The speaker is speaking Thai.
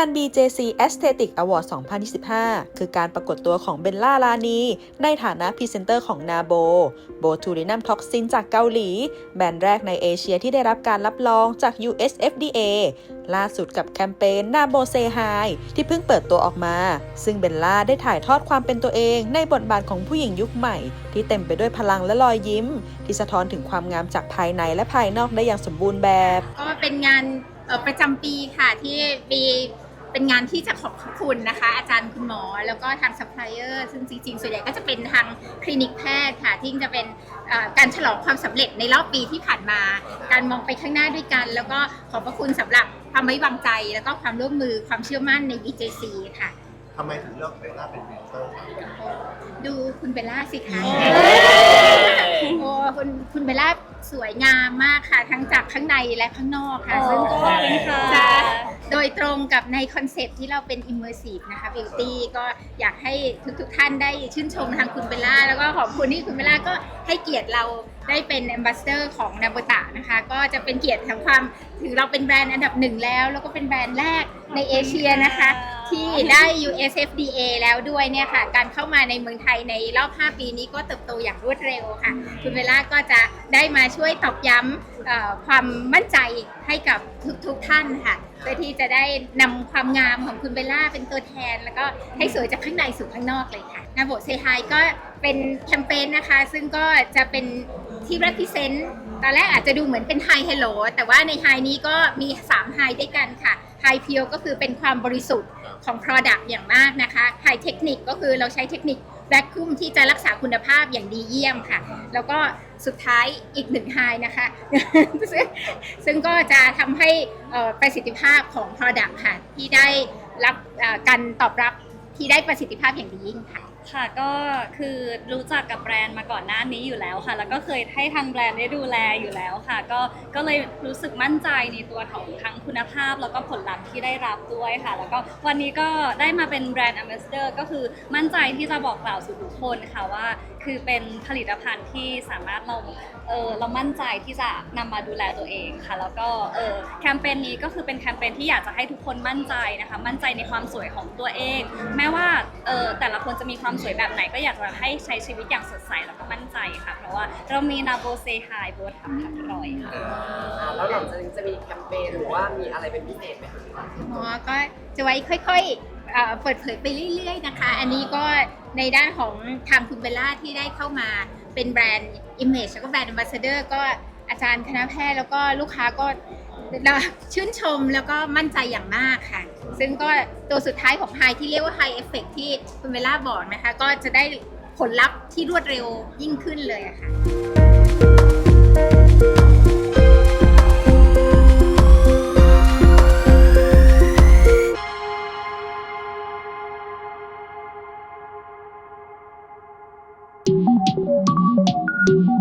าน BJC Aesthetic Award 2025 คือการปรากฏตัวของเบลล่าลานี ในฐานะพรีเซนเตอร์ของนาโบโบทูลินัมท็อกซินจากเกาหลี แบรนด์แรกในเอเชียที่ได้รับการรับรองจาก US FDA ล่าสุดกับแคมเปญนาโบเซไฮที่เพิ่งเปิดตัวออกมา ซึ่งเบลล่าได้ถ่ายทอดความเป็นตัวเองในบทบาทของผู้หญิงยุคใหม่ ที่เต็มไปด้วยพลังและรอยยิ้ม ที่สะท้อนถึงความงามจากภายในและภายนอกได้อย่างสมบูรณ์แบบ ก็เป็นงานประจำปีค่ะที่มี เป็นงานที่จะขอบคุณนะคะ อาจารย์คุณหมอ แล้วก็ทางซัพพลายเออร์ซึ่งจริงๆ ส่วนใหญ่ก็จะเป็นทางคลินิกแพทย์ค่ะ ที่จะเป็นเอ่อการฉลองความสำเร็จในรอบปีที่ผ่านมา การมองไปข้างหน้าด้วยกัน แล้วก็ขอบพระคุณสำหรับความไว้วางใจ แล้วก็ความร่วมมือความเชื่อมั่นใน BJC ค่ะทำไมถึงเลือกเบลล่าเป็นพรีเซนเตอร์ครับดูคุณเบลล่าสิคะโอ้คุณคุณเบลล่าสวยงามมากค่ะ ทั้งจากข้างในและข้างนอกค่ะโอ้ซึ่งก็ขอบคุณค่ะจะ โดยตรงกับในคอนเซปที่เราเป็น immersive นะคะ beauty ก็อยากให้ทุกๆท่านได้ชื่นชมทางคุณเบลล่า แล้วก็ขอบคุณที่คุณเบลล่าก็ให้เกียรติเราได้เป็น ambassador ของนาโบตะนะคะ ก็จะเป็นเกียรติทางความถึงเราเป็นแบรนด์อันดับหนึ่งแล้ว แล้วก็เป็นแบรนด์แรกในเอเชียนะคะ ที่ได้ US FDA แล้วด้วยเนี่ยค่ะ การเข้ามาในเมืองไทยในรอบ 5 ปีนี้ก็เติบโตอย่างรวดเร็วค่ะ คุณเบลล่าก็จะได้มาช่วยตอกย้ำความมั่นใจให้กับทุกๆท่านค่ะ เพื่อที่จะได้นำความงามของคุณเบลล่าเป็นตัวแทน แล้วก็ให้สวยจากข้างในสู่ข้างนอกเลยค่ะนาโบเซไฮก็เป็นแคมเปญนะคะ ซึ่งก็จะเป็นที่ represent ตอนแรกอาจจะดูเหมือนเป็น High Hello แต่ว่าใน High นี้ก็มี3 High ด้วยกันค่ะ High Pure ก็คือเป็นความบริสุทธิ์ของ Product อย่างมากนะคะ High Technique ก็คือเราใช้เทคนิค แวคคุมที่จะรักษาคุณภาพอย่างดีเยี่ยมค่ะ แล้วก็สุดท้ายอีกหนึ่งไฮนะคะ ซึ่งก็จะทำให้ประสิทธิภาพของ Product ค่ะ ที่ได้รับการตอบรับที่ได้ประสิทธิภาพอย่างดียิ่งค่ะ ค่ะก็คือรู้จักกับแบรนด์มาก่อนหน้านี้อยู่แล้วค่ะ แล้วก็เคยให้ทางแบรนด์ได้ดูแลอยู่แล้วค่ะ ก็ก็เลยรู้สึกมั่นใจในตัวของทั้งคุณภาพ แล้วก็ผลลัพธ์ที่ได้รับด้วยค่ะ แล้วก็วันนี้ก็ได้มาเป็นแบรนด์ a m b a s s a d o r ก็คือมั่นใจที่จะบอกกล่าวสู่ทุกคนค่ะว่า คือเป็นผลิตภัณฑ์ที่สามารถเราเออเรามั่นใจที่จะนำมาดูแลตัวเองค่ะ แล้วก็เออแคมเปญนี้ก็คือเป็นแคมเปญที่อยากจะให้ทุกคนมั่นใจนะคะ มั่นใจในความสวยของตัวเอง แม้ว่า เออแต่ละคนจะมีความสวยแบบไหนก็อยากจะให้ใช้ชีวิตอย่างสดใสแล้วก็มั่นใจค่ะ เพราะว่าเรามีนาโบเซฮายโบทับทับรอยค่ะ อ่าแล้วหลังจากนี้จะมีแคมเปญหรือว่ามีอะไรเป็นพิเศษไหมคะอ๋อก็จะไว้ค่อยๆเอ่อเปิดเผยไปเรื่อย ๆ นะคะ อันนี้ก็ในด้านของทางคุณเบลล่าที่ได้เข้ามาเป็นแบรนด์ Image แล้วก็แบรนด์ Ambassador ก็อาจารย์คณะแพทย์แล้วก็ลูกค้าก็ เราชื่นชมแล้วก็มั่นใจอย่างมากค่ะ ซึ่งก็ตัวสุดท้ายของไฮที่เรียกว่าไฮเอฟเฟกที่คุณเวล่าบอกนะคะ ก็จะได้ผลลัพธ์ที่รวดเร็วยิ่งขึ้นเลยอะค่ะうん。